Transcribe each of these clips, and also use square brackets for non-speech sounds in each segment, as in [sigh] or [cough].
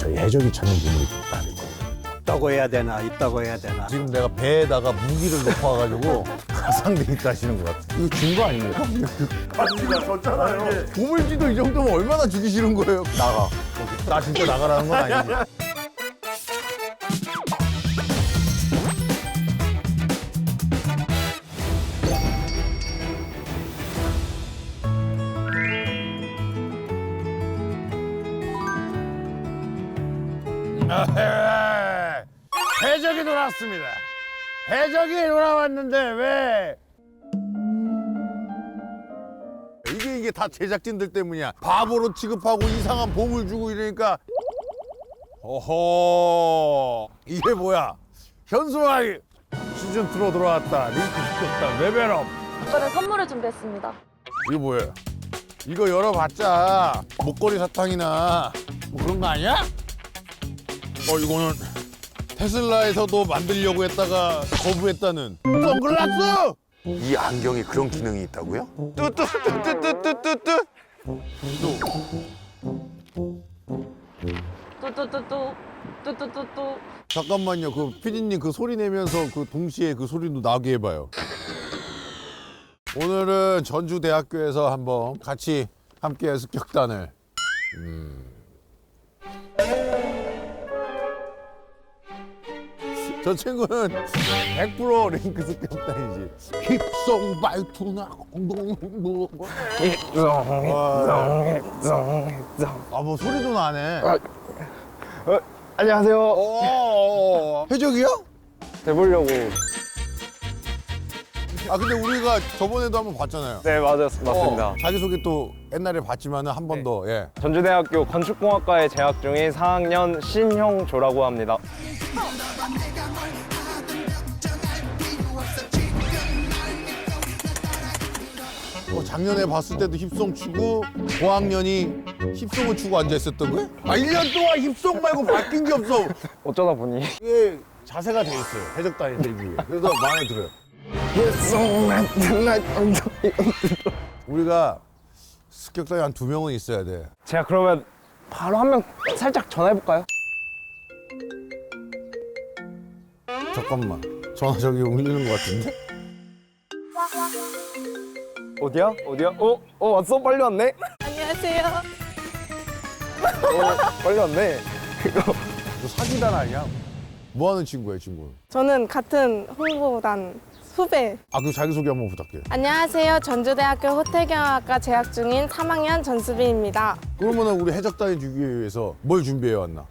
저희 해적이 찾는 보물이 있다는 거예요. 있다고 해야 되나 있다고 해야 되나 지금 내가 배에다가 무기를 놓아가지고 [laughs] 가상돼 있다 하시는 것 같아. 이거 준 거 아닙니까? 아니가 졌잖아요. 보물지도 이 정도면 얼마나 주기 싫은 거예요? 나가. 나 진짜 나가라는 건 아니지. 해적이 돌아왔습니다. 해적이 돌아왔는데 왜? 이게 이게 다 제작진들 때문이야. 바보로 취급하고 이상한 보물 주고 이러니까 어허 이게 뭐야? 현수아이 시즌 2로 돌아왔다. 링크 시켰다. 레벨업. 이번에 선물을 준비했습니다. 이거 뭐예요? 이거 열어봤자 목걸이 사탕이나 뭐 그런 거 아니야? 어 이거는 테슬라에서도 만들려고 했다가 거부했다는. 선글라스! 이 안경에 그런 기능이 있다고요? 뚜뚜뚜뚜뚜뚜뚜 뚜뚜뚜뚜 뚜뚜뚜뚜 잠깐만요. 그 피디님 그 소리 내면서 그 동시에 그 소리도 나게 해봐요. 오늘은 전주대학교에서 한번 같이 함께 습격단을. 음. 저 친구는 100% 링크 습격단이지 힙송 발투나 아뭐 소리도 나네 안녕하세요. 어, 해적이요? 해보려고. 아 근데 우리가 저번에도 한번 봤잖아요. 네, 맞았, 맞습니다. 어, 자기소개 또 옛날에 봤지만 은 한번 더. 예. 전주대학교 건축공학과에 재학 중인 4학년 신형조라고 합니다. 작년에 봤을 때도 힙송 추고 고학년이 힙송을 추고 앉아 있었던 거야? 아 1년 동안 힙송 말고 바뀐 게 없어. 어쩌다 보니. 이게 자세가 돼 있어요. 해적단이 되기 위해. 그래서 마음에 들어요. 우리가 습격단이 한 두 명은 있어야 돼. 제가 그러면 바로 한 명 살짝 전화해볼까요? 잠깐만. 전화 저기 울리는 것 같은데? 어디야? 어디야? 어? 어, 왔어? 빨리 왔네? 안녕하세요. 어, 빨리 왔네. 너 사기단 아니야? 뭐 하는 친구야, 이 친구는? 저는 같은 홍보단 후배. 아, 그 자기소개 한번 부탁해. 안녕하세요. 전주대학교 호텔경영학과 재학 중인 3학년 전수빈입니다. 그러면은 우리 해적단이 주기 위해서 뭘 준비해 왔나?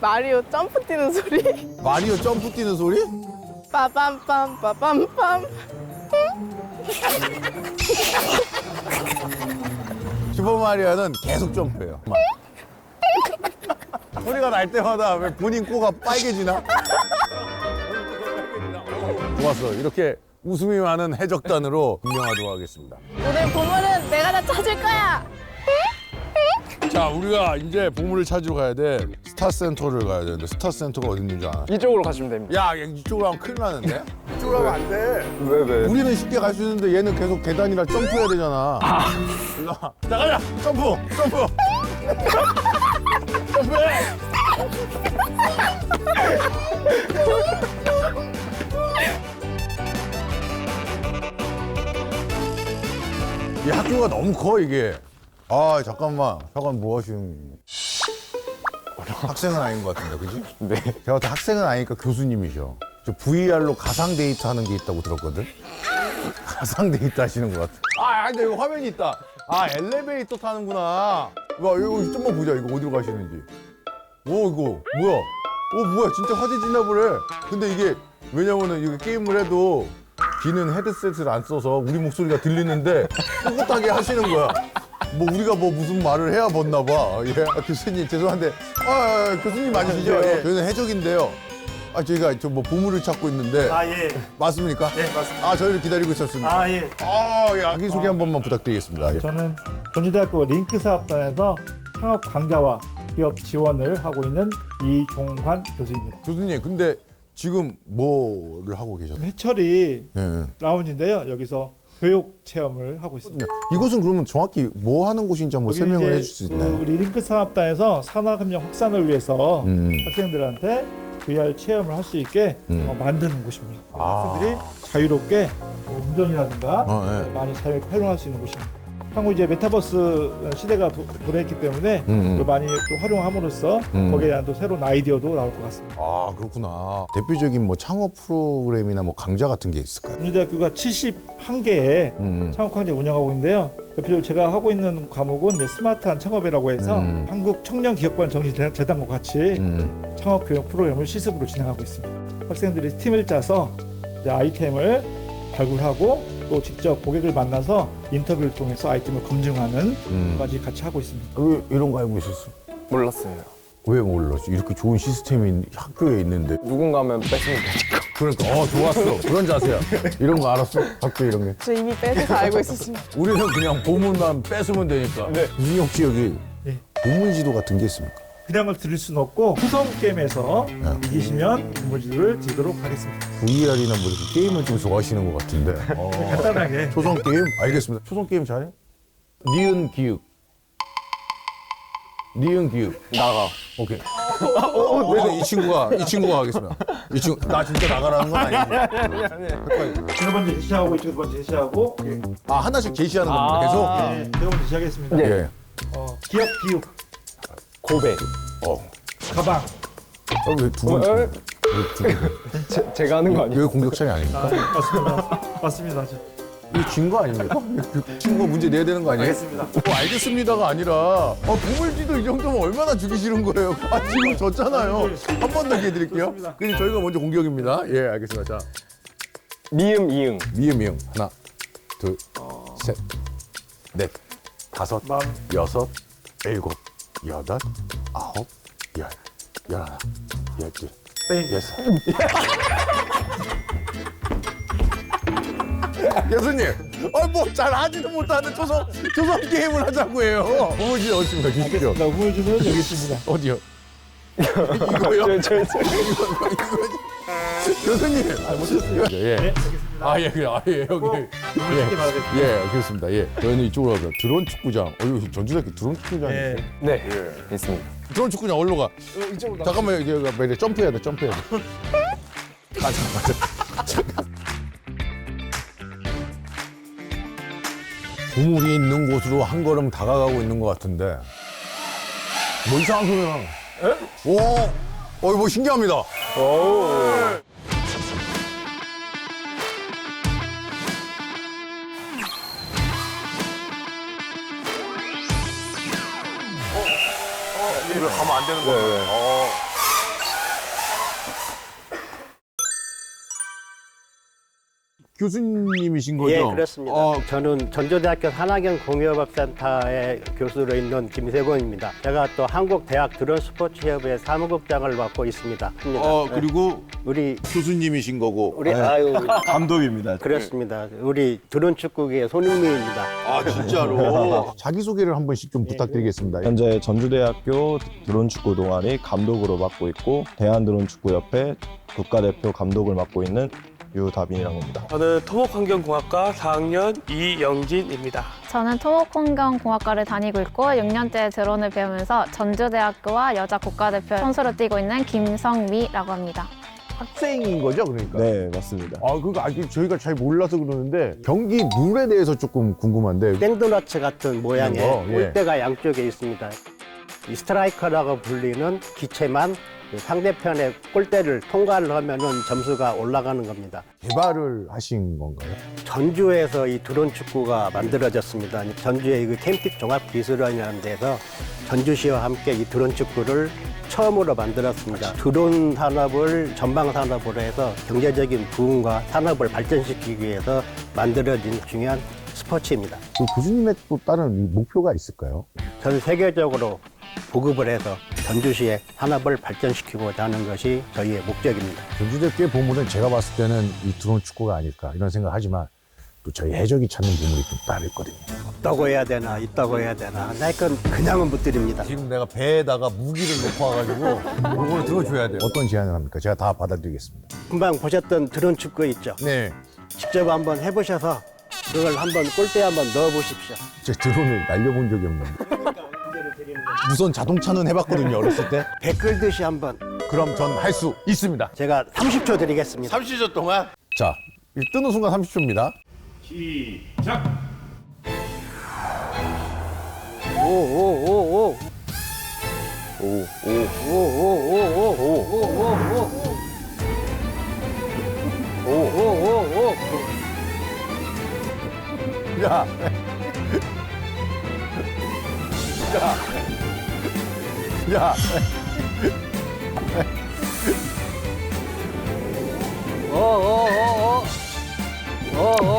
마리오 점프 뛰는 소리. 마리오 점프 뛰는 소리? 빠밤빰 빠밤빰. 슈퍼마리오는 계속 점프해요. 막. 소리가 날 때마다 왜 본인 코가 빨개지나? 좋았어. 이렇게 웃음이 많은 해적단으로 분명하도록 하겠습니다. 오늘 보물은 내가 다 찾을 거야. 자, 우리가 이제 보물을 찾으러 가야 돼. 스타센터를 가야 되는데 스타센터가 어디 있는 줄 아나? 이쪽으로 가시면 됩니다. 야, 얘 이쪽으로 하면 큰일 나는데? 이쪽으로 하면 안 돼. 왜, 왜? 우리는 쉽게 갈 수 있는데 얘는 계속 계단이라 점프해야 되잖아. 일로 와. 나가자. 점프. 점프. 점프해. 이 학교가 너무 커 이게. 아 잠깐만. 잠깐 뭐 하시는? 학생은 아닌 것 같은데, 그지? [laughs] 네. 제가 볼때 학생은 아니니까 교수님이셔. 저 VR로 가상 데이트 하는 게 있다고 들었거든. [laughs] 가상 데이트 하시는 것 같아. 아, 근데 이거 화면이 있다. 아, 엘리베이터 타는구나. 와, 이거 좀만 보자. 이거 어디로 가시는지. 오, 이거 뭐야? 오, 뭐야? 진짜 화질 진압을 해. 근데 이게 왜냐면은 이거 게임을 해도 귀는 헤드셋을 안 써서 우리 목소리가 들리는데 꿋꿋하게 하시는 거야. 뭐 우리가 뭐 무슨 말을 해야 벗나 봐. 예, 아, 교수님 죄송한데, 아, 아, 교수님 맞으시죠? 예, 예. 저희는 해적인데요. 아, 저희가 저 뭐 보물을 찾고 있는데 아 예. 맞습니까? 네 맞습니다. 아, 저희를 기다리고 있었습니다. 아 예. 아, 예, 자기 소개 한 번만 부탁드리겠습니다. 예. 저는 전주대학교 링크 사업단에서 창업 강좌와 기업 지원을 하고 있는 이종환 교수입니다. 교수님, 근데 지금 뭐를 하고 계셨나요? 해철이 예, 예. 라운지인데요. 여기서 교육 체험을 하고 있습니다. 이곳은 그러면 정확히 뭐 하는 곳인지 한번 여기 설명을 이제 해줄 수 그 있나요? 우리 링크 산업단에서 산업협력 확산을 위해서 음. 학생들한테 VR 체험을 할 수 있게 음. 어, 만드는 곳입니다. 아. 학생들이 자유롭게 뭐 운전이라든가 어, 네. 많이 자유 활용할 수 있는 곳입니다. 향후 이제 메타버스 시대가 도, 도래했기 때문에 음, 음. 많이 또 활용함으로써 음. 거기에 대한 또 새로운 아이디어도 나올 것 같습니다. 아 그렇구나. 대표적인 뭐 창업 프로그램이나 뭐 강좌 같은 게 있을까요? 국민대학교가 71개의 음. 창업 강좌 운영하고 있는데요. 대표적으로 제가 하고 있는 과목은 이제 스마트한 창업이라고 해서 음. 한국 청년 기업관 정신재단과 같이 음. 창업 교육 프로그램을 실습으로 진행하고 있습니다. 학생들이 팀을 짜서 아이템을 발굴하고 또 직접 고객을 만나서 인터뷰를 통해서 아이템을 검증하는 음. 까지 같이 하고 있습니다. 왜 이런 거 알고 있었어? 몰랐어요. 왜 몰랐지? 이렇게 좋은 시스템이 학교에 있는데. 누군가 하면 뺏으면 되니까. [laughs] 그러니까 어 좋았어. 그런 자세야. 이런 거 알았어? 학교 이런 게. 저 이미 빼서 알고 있었습니다. 우리는 그냥 보문만 뺏으면 되니까. 네. 무슨 혹시 여기 네. 보문 지도 같은 게 있습니까? 그냥 을 드릴 수는 없고 후성 게임에서 네. 이기시면 건물지를 드리도록 하겠습니다. VR이나 뭐 이렇게 게임을 좀 좋아하시는 것 같은데. [laughs] 어. 간단하게 초성 게임? 알겠습니다. 초성 게임 잘해? 니은 기육. 니은 기육. 나가. 오케이. 어, 그래서 이 친구가 이 친구가 하겠습니다. 이 친구 나 진짜 나가라는 건 아니지. 두 번째 제시하고 두 번째 제시하고 아 하나씩 제시하는 겁니다. 계속. 네, 두 번째 제시하겠습니다. 예. 어, 기업 기육 고백. 어. 가방 어, 왜두 번? 어, 어? 왜두 번? [laughs] 제, 제가 하는 거 아니에요? 왜 공격차이 아닙니까? 아, 맞습니다. 맞습니다. 저- 이거 진거 아닙니까? 그 친구가 문제 내야 되는 거 아니에요? 알겠습니다. 어, 알겠습니다가 아니라 아, 보물지도 이 정도면 얼마나 주기 싫은 거예요. 아 지금 졌잖아요. 한 번 더 기회 드릴게요. 좋습니다. 그럼 저희가 먼저 공격입니다. 예, 알겠습니다. 자, 미음, 이응. 미음 미음 하나, 둘, 셋, 넷, 다섯, 마음 여섯, 일곱, 여덟, 아홉, 열, 열하나, 열둘, 땡. 여섯. [laughs] 교수님, 아, 뭐 잘하지도 못하는 조선 조선 게임을 하자고 해요. 있습니까? 주시죠. 나 우물주는 여기 있습니다. 어디요? [laughs] 이거요? 저, 저, 저. 이거, 이거. 교수님. 아, 못했어요. 예. 네, 알겠습니다. 아, 예, 그래. 아, 예, 여기. 쉽게 예. 예, 그렇습니다. 예. 저희는 이쪽으로 가죠. 드론 축구장. 어, 이거 전주대학교 드론 축구장이 네. 있어요. 네, 있습니다. 드론 축구장 어디로 가? 잠깐만, 여기, 여기, 여기 점프해야 돼, 점프해야 돼. 가자, 가자. 보물이 있는 곳으로 한 걸음 다가가고 있는 것 같은데. 뭐 이상한 소리가 나. 오! 어, 이거 뭐 신기합니다. 이거 가면 안 되는 거예요. 교수님이신 거죠? 예, 그렇습니다. 어, 저는 전주대학교 산학연 공유업센터의 교수로 있는 김세곤입니다. 제가 또 한국대학 드론 스포츠협회 사무국장을 맡고 있습니다. 어 네. 그리고 우리 교수님이신 거고 우리 아유 감독입니다. 그렇습니다. 우리 드론 축구계의 손흥민입니다. 아 진짜로. [laughs] 자기소개를 한 번씩 좀 부탁드리겠습니다. 현재 전주대학교 드론축구 동아리 감독으로 맡고 있고 대한드론축구협회 국가대표 감독을 맡고 있는 유다빈이라고 합니다. 저는 토목환경공학과 4학년 이영진입니다. 저는 토목환경공학과를 다니고 있고 6년째 드론을 배우면서 전주대학교와 여자 국가대표 선수로 뛰고 있는 김성미라고 합니다. 학생인 거죠, 그러니까? 네, 맞습니다. 아, 그거 아직 저희가 잘 몰라서 그러는데 경기 룰에 대해서 조금 궁금한데. 땡도너츠 같은 모양의 어, 예. 골대가 양쪽에 있습니다. 이 스트라이커라고 불리는 기체만 이 상대편의 골대를 통과를 하면은 점수가 올라가는 겁니다. 개발을 하신 건가요? 전주에서 이 드론 축구가 만들어졌습니다. 전주의 그 캠픽 종합 기술원이라는 데서 전주시와 함께 이 드론 축구를 처음으로 만들었습니다. 드론 산업을 전방 산업으로 해서 경제적인 부흥과 산업을 발전시키기 위해서 만들어진 중요한 스포츠입니다. 그 교수님의 또 다른 목표가 있을까요? 전 세계적으로 보급을 해서 전주시의 산업을 발전시키고자 하는 것이 저희의 목적입니다. 전주대교의 보물은 제가 봤을 때는 이 드론 축구가 아닐까 이런 생각하지만 또 저희 해적이 찾는 보물이 좀 다르거든요. 없다고 해야 되나 있다고 해야 되나 나건 그냥은 못 드립니다. 지금 내가 배에다가 무기를 놓고 와가지고 이걸 들어줘야 돼요. 어떤 제안을 합니까? 제가 다 받아들이겠습니다. 금방 보셨던 드론 축구 있죠? 네. 직접 한번 해보셔서 그걸 한번 골대에 한번 넣어보십시오. 제 드론을 날려본 적이 없는데. [laughs] 무선 자동차는 해봤거든요 어렸을 때. 댓글 듯이 한번 그럼 전 할 수 있습니다. 제가 30초 드리겠습니다. 30초 동안 자, 뜨는 순간 30초입니다. 시작. 오오오오 야, 야. 이거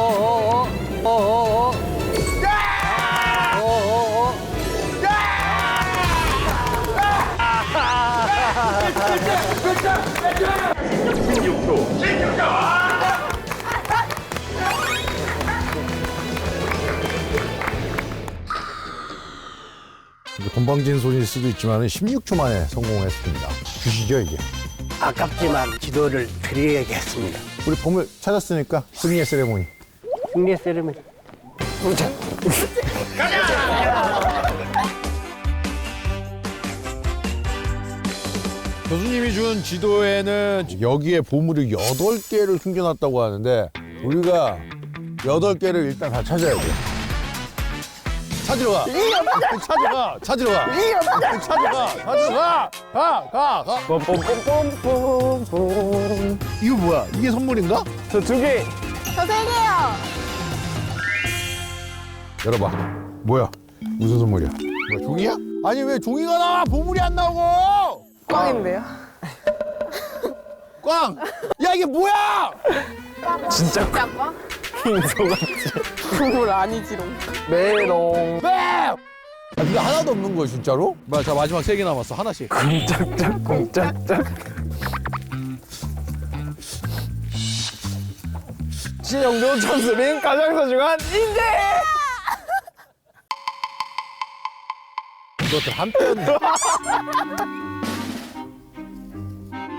건방진 소리일 수도 있지만 16초 만에 성공했습니다. 주시죠 이게. 아깝지만 지도를 드리겠습니다. 우리 보물 찾았으니까 승리의 세레모니. 승리의 세레머니. 교수님이 준 지도에는 여기에 보물이 여덟 개를 숨겨놨다고 하는데 우리가 여덟 개를 일단 다 찾아야 돼. 찾으러 가. 찾아가. 찾으러 가. 찾아가. 찾으러 가. 가. 가. 가. 뽐뽐뽐뽐뽐. 이거 뭐야? 이게 선물인가? 저 두 개. 저 세 개요. 열어봐. 뭐야? 무슨 선물이야? 뭐야, 종이야? 아니 왜 종이가 나와? 보물이 안 나오고? 꽝인데요? 꽝! 야 이게 뭐야? 진짜 꽝? 국물 아니지롱. 메롱. 네! 아, 이게 하나도 없는 거야 진짜로? 뭐야 자 마지막 세 개 남았어 하나씩. 짝짝 꽁짝짝. 신영조 천수린 가장 소중한 인재. 이것들 한편네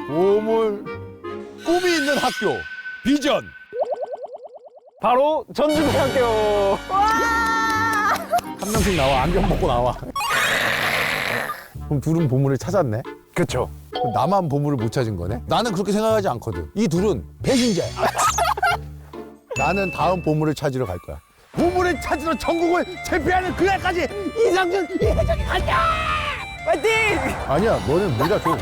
보물 꿈이 있는 학교 비전 바로 전주대 학교. 한 명씩 나와 안경 벗고 나와. 그럼 둘은 보물을 찾았네. 그쵸. 그럼 나만 보물을 못 찾은 거네. 나는 그렇게 생각하지 않거든. 이 둘은 배신자야. [laughs] 나는 다음 보물을 찾으러 갈 거야. 보물을 찾으러 전국을 제패하는 그날까지 이상준 이혜정이 간다. 파이팅! 아니야, 너는 네가 줘.